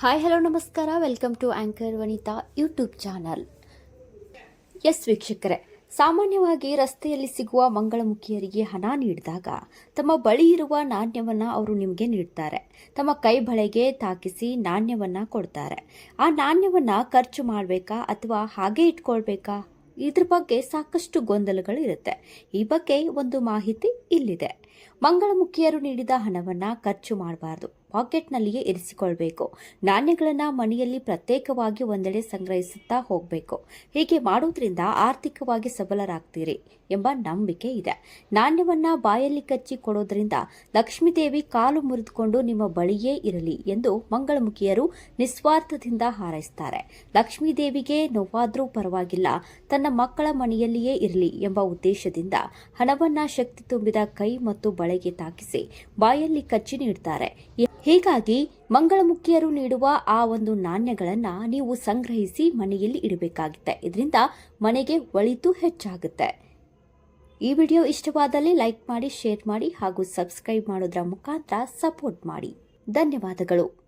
Hi hello ನಮಸ್ಕಾರ welcome to anchor Vanitha YouTube channel S ವೀಕ್ಷಕರೇ, ಸಾಮಾನ್ಯವಾಗಿ ರಸ್ತೆಯಲ್ಲಿ ಸಿಗುವ ಮಂಗಳಮುಖಿಯರಿಗೆ ಹಣ ನೀಡಿದಾಗ ತಮ್ಮ ಬಳಿ ಇರುವ ನಾಣ್ಯವನ್ನು ಅವರು ನಿಮಗೆ ನೀಡ್ತಾರೆ. ತಮ್ಮ ಕೈ ಬಳೆಗೆ ತಾಕಿಸಿ ನಾಣ್ಯವನ್ನು ಕೊಡ್ತಾರೆ. ಆ ನಾಣ್ಯವನ್ನು ಖರ್ಚು ಮಾಡಬೇಕಾ ಅಥವಾ ಹಾಗೆ ಇಟ್ಕೊಳ್ಬೇಕಾ? ಇದ್ರ ಬಗ್ಗೆ ಸಾಕಷ್ಟು ಗೊಂದಲಗಳು ಇರುತ್ತೆ. ಈ ಬಗ್ಗೆ ಒಂದು ಮಾಹಿತಿ ಇಲ್ಲಿದೆ. ಮಂಗಳಮುಖಿಯರು ನೀಡಿದ ಹಣವನ್ನು ಖರ್ಚು ಮಾಡಬಾರದು. ಪಾಕೆಟ್ನಲ್ಲಿಯೇ ಇರಿಸಿಕೊಳ್ಬೇಕು. ನಾಣ್ಯಗಳನ್ನು ಮನೆಯಲ್ಲಿ ಪ್ರತ್ಯೇಕವಾಗಿ ಒಂದೆಡೆ ಸಂಗ್ರಹಿಸುತ್ತಾ ಹೋಗಬೇಕು. ಹೀಗೆ ಮಾಡೋದ್ರಿಂದ ಆರ್ಥಿಕವಾಗಿ ಸಬಲರಾಗ್ತೀರಿ ಎಂಬ ನಂಬಿಕೆ ಇದೆ. ನಾಣ್ಯವನ್ನು ಬಾಯಲ್ಲಿ ಕಚ್ಚಿ ಕೊಡೋದ್ರಿಂದ ಲಕ್ಷ್ಮೀದೇವಿ ಕಾಲು ಮುರಿದುಕೊಂಡು ನಿಮ್ಮ ಬಳಿಯೇ ಇರಲಿ ಎಂದು ಮಂಗಳಮುಖಿಯರು ನಿಸ್ವಾರ್ಥದಿಂದ ಹಾರೈಸ್ತಾರೆ. ಲಕ್ಷ್ಮೀದೇವಿಗೆ ನೋವಾದರೂ ಪರವಾಗಿಲ್ಲ, ತನ್ನ ಮಕ್ಕಳ ಮನೆಯಲ್ಲಿಯೇ ಇರಲಿ ಎಂಬ ಉದ್ದೇಶದಿಂದ ಹಣವನ್ನ ಶಕ್ತಿ ತುಂಬಿದ ಕೈ ಮತ್ತು ಬಳೆಗೆ ತಾಕಿಸಿ ಬಾಯಲ್ಲಿ ಕಚ್ಚಿ ನೀಡ್ತಾರೆ. ಹೀಗಾಗಿ ಮಂಗಳಮುಖಿಯರು ನೀಡುವ ಆ ಒಂದು ನಾಣ್ಯಗಳನ್ನ ನೀವು ಸಂಗ್ರಹಿಸಿ ಮನೆಯಲ್ಲಿ ಇಡಬೇಕಾಗುತ್ತೆ. ಇದರಿಂದ ಮನೆಗೆ ಒಳಿತು ಹೆಚ್ಚಾಗುತ್ತೆ. ಈ ವಿಡಿಯೋ ಇಷ್ಟವಾದಲ್ಲಿ ಲೈಕ್ ಮಾಡಿ, ಶೇರ್ ಮಾಡಿ ಹಾಗೂ ಸಬ್ಸ್ಕ್ರೈಬ್ ಮಾಡೋದ್ರ ಮುಖಾಂತರ ಸಪೋರ್ಟ್ ಮಾಡಿ. ಧನ್ಯವಾದಗಳು.